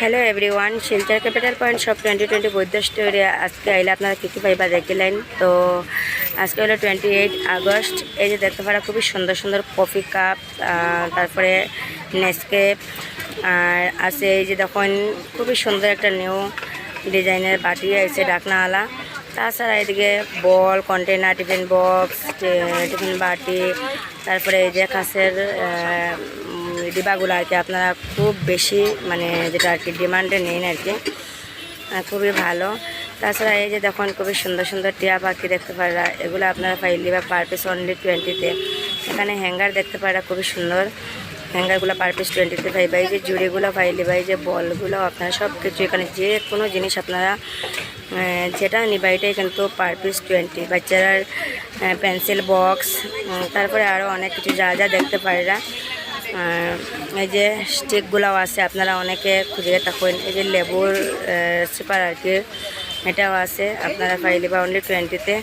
Hello everyone Silchar capital point সব twenty twenty Baidya স্টোরে আজকে আইলে আপনারা কী কী পাইবা দেখিলেন? তো আজকে হলো টোয়েন্টি এইট আগস্ট এই যে দেখতে পারা খুবই সুন্দর সুন্দর কফি কাপ তারপরে নেসকেপ আর আছে এই যে দেখুন, খুবই সুন্দর একটা নিউ ডিজাইনের বাটি আছে ডাকনাওয়ালা। তাছাড়া এদিকে bowl container tiffin box tiffin বাটি তারপরে এই যে কাছের ডিবাগুলো আর কি আপনারা খুব বেশি মানে যেটা আর কি ডিমান্ডে নেন আর কি খুবই ভালো। তাছাড়া এই যে দেখুন খুবই সুন্দর সুন্দর টিয়া পাখি দেখতে পারা, এগুলো আপনারা পাইলি বা পার পিস অনলি টোয়েন্টিতে এখানে হ্যাঙ্গার দেখতে পারা খুবই সুন্দর। হ্যাঙ্গারগুলো পার পিস টোয়েন্টিতে এই যে জুড়িগুলো পাইলি বা এই যে বলগুলো, আপনারা সব কিছু এখানে যে কোনো জিনিস আপনারা যেটা নিবা এটাই কিন্তু পার পিস টোয়েন্টি বাচ্চারা পেন্সিল বক্স তারপরে আরও অনেক কিছু যা যা দেখতে পারিরা এই যে স্টিকগুলোও আছে, আপনারা অনেকে খুঁজে থাকুন এই যে লেবুর সুপার আর কি, এটাও আছে। আপনারা পাইলে বা অনলি টোয়েন্টিতে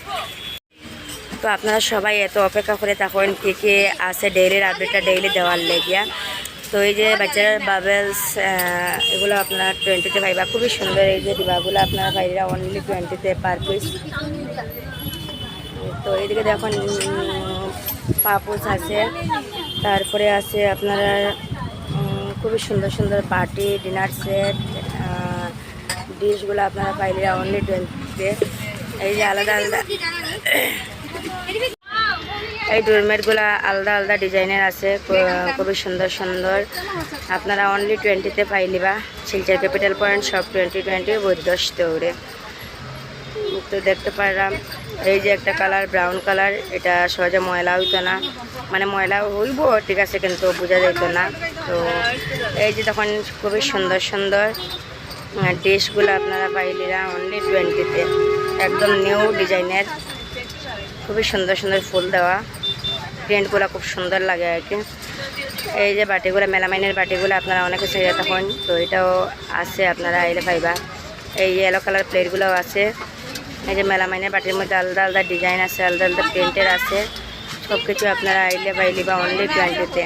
তো আপনারা সবাই এত অপেক্ষা করে তখন কী কী আছে ডেইলির আপডেটটা ডেইলি দেওয়ার লেগিয়া। তো এই যে বাচ্চারা বাবেলস এগুলো আপনারা টোয়েন্টিতে পাইবা। খুবই সুন্দর এই যে ডিবাগুলো আপনারা পাইরা অনলি টোয়েন্টিতে পার পিস তো এইদিকে দেখুন পাপোস আছে। তারপরে আছে আপনারা খুবই সুন্দর সুন্দর পার্টি ডিনার সেট ডিশগুলো আপনারা পাইলে অনলি টোয়েন্টিতে এই যে আলাদা আলাদা এই ডোরমেটগুলো আলাদা আলাদা ডিজাইনের আছে খুবই সুন্দর সুন্দর। আপনারা অনলি টোয়েন্টিতে পাইলিবা। শিলচর ক্যাপিটাল পয়েন্ট সব টোয়েন্টি টোয়েন্টি বৈদ্য স্টোরে তো দেখতে পারলাম, এই যে একটা কালার ব্রাউন কালার, এটা সহজে ময়লা হইতো না। মানে ময়লা হইব, ঠিক আছে, কিন্তু বোঝা যেত না। তো এই যে তখন খুবই সুন্দর সুন্দর ডিশগুলো আপনারা পাইলিরা অনলি টোয়েন্টিতে একদম নিউ ডিজাইনের খুবই সুন্দর সুন্দর ফুল দেওয়া। প্রিন্টগুলো খুব সুন্দর লাগে আর কি। এই যে বাটিগুলো, মেলামাইনের বাটিগুলো আপনারা অনেকে ছেড়ে তখন, তো এটাও আছে আপনারা আইলে পাইবা। এই ইয়েলো কালার প্লেটগুলোও আছে। এই যে মেলামাইনের বাটির মধ্যে আলাদা আলাদা ডিজাইন আছে, আলাদা আলাদা প্রিন্টের আছে। সব কিছু আপনারা আইলে পাইলি বা অনলি টোয়েন্টিতে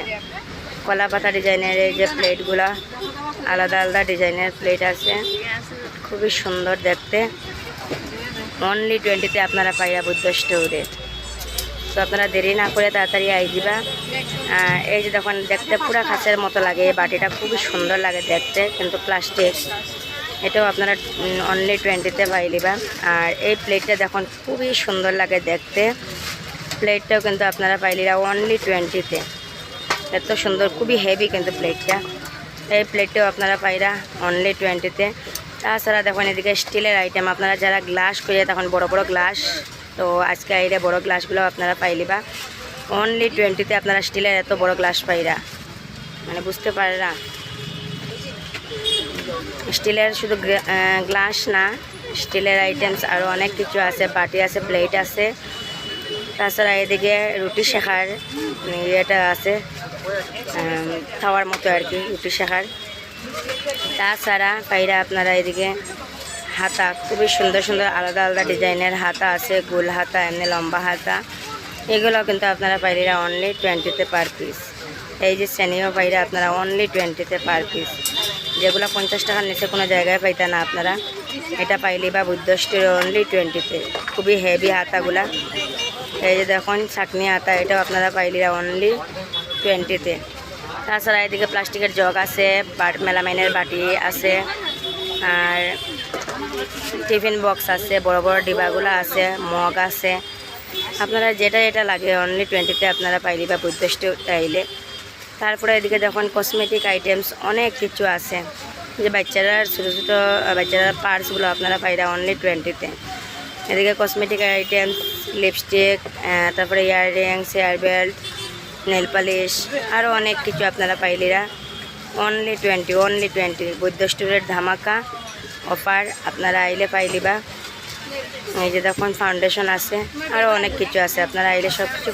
কলা পাতা ডিজাইনের এই যে প্লেটগুলো আলাদা আলাদা ডিজাইনের প্লেট আছে। খুবই সুন্দর দেখতে। অনলি টোয়েন্টিতে আপনারা পাইয়া বুদ্ধ স্টোরে তো আপনারা দেরি না করে তাড়াতাড়ি আই দিবা। এই যে দেখুন, দেখতে পুরা খাঁচের মতো লাগে, এই বাটিটা খুবই সুন্দর লাগে দেখতে, কিন্তু প্লাস্টিক এটাও আপনারা অনলি টোয়েন্টিতে পাই পাইলিবা আর এই প্লেটটা দেখুন, খুবই সুন্দর লাগে দেখতে। প্লেটটাও কিন্তু আপনারা পাইলিরা অনলি টোয়েন্টিতে এত সুন্দর, খুবই হেভি কিন্তু প্লেটটা এই প্লেটটাও আপনারা পাইরা অনলি টোয়েন্টিতে তাছাড়া দেখুন এদিকে স্টিলের আইটেম আপনারা যারা গ্লাস করে তখন বড় বড় গ্লাস তো আজকে আইরে বড় গ্লাসগুলো আপনারা পাইলিবা অনলি টোয়েন্টিতে আপনারা স্টিলের এত বড় গ্লাস পাইরা। মানে বুঝতে পারে না স্টিলের শুধু গ্লাস না, স্টিলের আইটেমস আরও অনেক কিছু আছে, বাটি আছে প্লেট আছে। তাছাড়া এদিকে রুটি শেখার ইয়েটা আছে খাওয়ার মতো আর কি, রুটি শেখার। তাছাড়া পাইরা আপনারা এদিকে হাতা, খুবই সুন্দর সুন্দর আলাদা আলাদা ডিজাইনের হাতা আছে, গোল হাতা, এমনি লম্বা হাতা। এগুলো কিন্তু আপনারা পাইরা অনলি টোয়েন্টিতে পার পিস এই যে শ্রেণীও পাইরা আপনারা অনলি টোয়েন্টিতে পার পিস যেগুলো পঞ্চাশ টাকার নিচে কোনো জায়গায় পাইতা না আপনারা। এটা পাইলি বা বুদ্ধষ্টির অনলি টোয়েন্টিতে খুবই হেভি হাতাগুলা। এই যে দেখুন, চাটনি হাতা, এটাও আপনারা পাইলিরা অনলি টোয়েন্টিতে তাছাড়া এদিকে প্লাস্টিকের জগ আছে মেলামাইনের বাটি আছে, আর টিফিন বক্স আছে, বড় বড় ডিবাগুলো আছে, মগ আছে। আপনারা যেটা যেটা লাগে অনলি টোয়েন্টিতে আপনারা পাইলি বা বুদ্ধষ্ট চাইলে তারপরে এদিকে দেখুন কসমেটিক আইটেমস অনেক কিছু আছে, যে বাচ্চারা, ছোটো ছোটো বাচ্চারা পার্সগুলো আপনারা পাইরা অনলি টোয়েন্টিতে এদিকে কসমেটিক আইটেমস লিপস্টিক তারপরে earrings hair belt nail polish আরও অনেক কিছু আপনারা পাইলিরা only twenty only twenty Baidya স্টোরের ধামাকা অফার আপনারা আইলে পাইলিবা। এই যে দেখুন ফাউন্ডেশন আছে আরও অনেক কিছু আছে, আপনারা আইলে সব কিছু